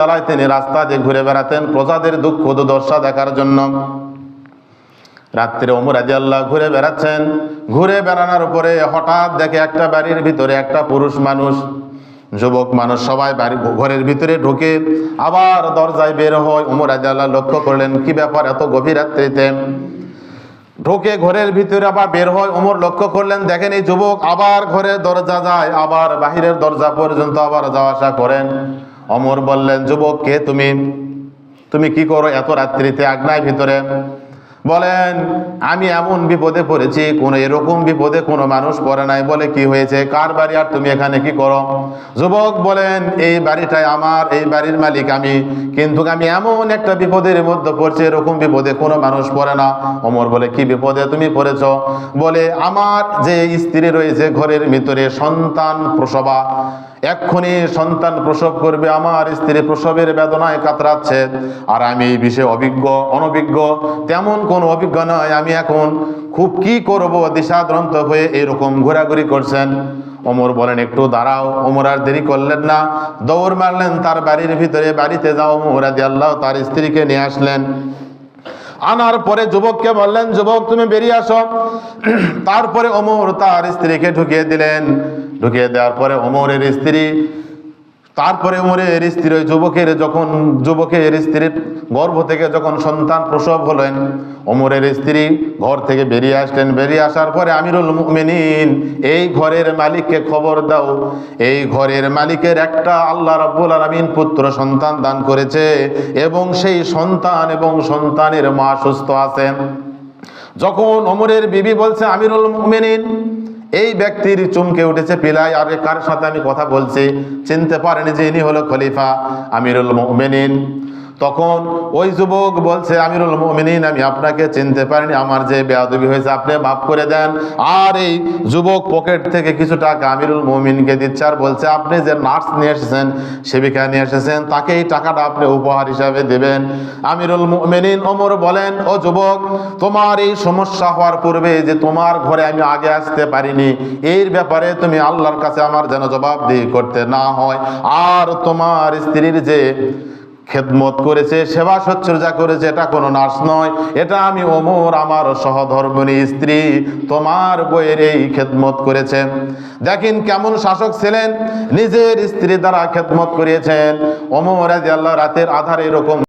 বেলায় তিনি রাস্তা দিয়ে ঘুরে বেড়াতেন, প্রজাদের দুঃখ দুর্দশা দেখার জন্য। রাত্রে ওমর আদি আল্লাহ ঘুরে বেড়াচ্ছেন। ঘুরে বেড়ানোর পরে হঠাৎ দেখে একটা বাড়ির ভিতরে একটা পুরুষ মানুষ, যুবক মানুষ সবাই বাড়ি ঘরের ভিতরে ঢুকে আবার দরজায় বের হয় ওমর আদি আল্লাহ লক্ষ্য করলেন, কি ব্যাপার এত গভীর রাত্রিতে? ঢোকে ঘরের ভিতরে আবার বের হয় ওমর লক্ষ্য করলেন, দেখেন এই যুবক আবার ঘরের দরজা যায়, আবার বাহিরের দরজা পর্যন্ত আবার যাওয়া আসা করেন। অমর বললেন, যুবক কে তুমি? তুমি কি করো এত রাত্রিতে আগ্নায় ভিতরে? বলেন, আমি এমন বিপদে পড়েছি, কোন এরকম বিপদে কোনো মানুষ পড়ে নাই বলে কি হয়েছে? কার বাড়ি আর তুমি এখানে কি করো? যুবক বলেন, এই বাড়িটাই আমার, এই বাড়ির মালিক আমি। কিন্তু আমি এমন একটা বিপদের মধ্যে পড়ছি, এরকম বিপদে কোনো মানুষ পড়ে না। অমর বলে, কি বিপদে তুমি পড়েছ? বলে, আমার যে স্ত্রী রয়েছে ঘরের ভিতরে সন্তান প্রসবা। এক্ষুনি সন্তান প্রসব করবে, আমার স্ত্রী প্রসবের বেদনায় কাতরাচ্ছে, আর আমি এই বিষয়ে অভিজ্ঞ, অনভিজ্ঞ, তেমন কোনো অভিজ্ঞ নয়। আমি এখন খুব কি করব, দিশাদ্রন্ত হয়ে এরকম ঘোরাঘুরি করছেন। ওমর বলেন, একটু দাঁড়াও, ওমর আর দেরি করলেন না। দৌড় মারলেন তার বাড়ির ভিতরে। বাড়িতে যাও মোহরাদি আল্লাহ তার স্ত্রীকে নিয়ে আসলেন। আনার পরে যুবককে বললেন, যুবক, তুমি বেরিয়ে আসো। তারপরে অমর তার স্ত্রীকে ঢুকিয়ে দিলেন। ঢুকিয়ে দেওয়ার পরে অমরের স্ত্রী তারপরে ওমরের স্ত্রী ওই যুবকের যখন, যুবকের স্ত্রীর গর্ভ থেকে যখন সন্তান প্রসব হলেন ওমরের স্ত্রী ঘর থেকে বেরিয়ে আসলেন। বেরিয়ে আসার পরে আমিরুল মুমিনিন, এই ঘরের মালিককে খবর দাও। এই ঘরের মালিকের একটা আল্লাহ রাব্বুল আলামিন পুত্র সন্তান দান করেছে এবং সেই সন্তান এবং সন্তানের মা সুস্থ আছেন। যখন ওমরের বিবি বলছে, আমিরুল মুমিনিন এই ব্যক্তির চুমকে উঠেছে পিলাই। আর কার সাথে আমি কথা বলছি? চিনতে পারেনি যে ইনি হলো খলিফা আমিরুল মুমিনিন। তখন ওই যুবক বলছে, আমিরুল মুমিনিন, আমি আপনাকে চিনতে পারিনি, আমার যে বেয়াদবি হয়েছে, আপনি মাফ করে দেন। আর এই যুবক পকেট থেকে কিছু টাকা আমিরুল মুমিনকে দিচ্ছে আর বলছে, আপনি যে নার্স নিয়ে এসেছেন, সেবিকা নিয়ে এসেছেন, তাকে এই টাকাটা আপনি উপহার হিসাবে দেবেন। আমিরুল মুমিনিন ওমর বলেন, ও যুবক, তোমার এই সমস্যা হওয়ার পূর্বে যে তোমার ঘরে আমি আগে আসতে পারিনি, এর ব্যাপারে তুমি আল্লাহর কাছে আমার যেন জবাবদিহি করতে না হয়। আর তোমার স্ত্রীর যে খেদমত করেছে, সেবা সচ্ছর্জা করেছে, এটা কোনো নার্স নয়, এটা আমি ওমর, আমার সহধর্মিনী স্ত্রী, তোমার বইয়ের এই খেদমত করেছে দেখেন কেমন শাসক ছিলেন, নিজের স্ত্রী দ্বারা খেদমত করিয়েছেন। ওমর আল্লাহ রাতের আধার এরকম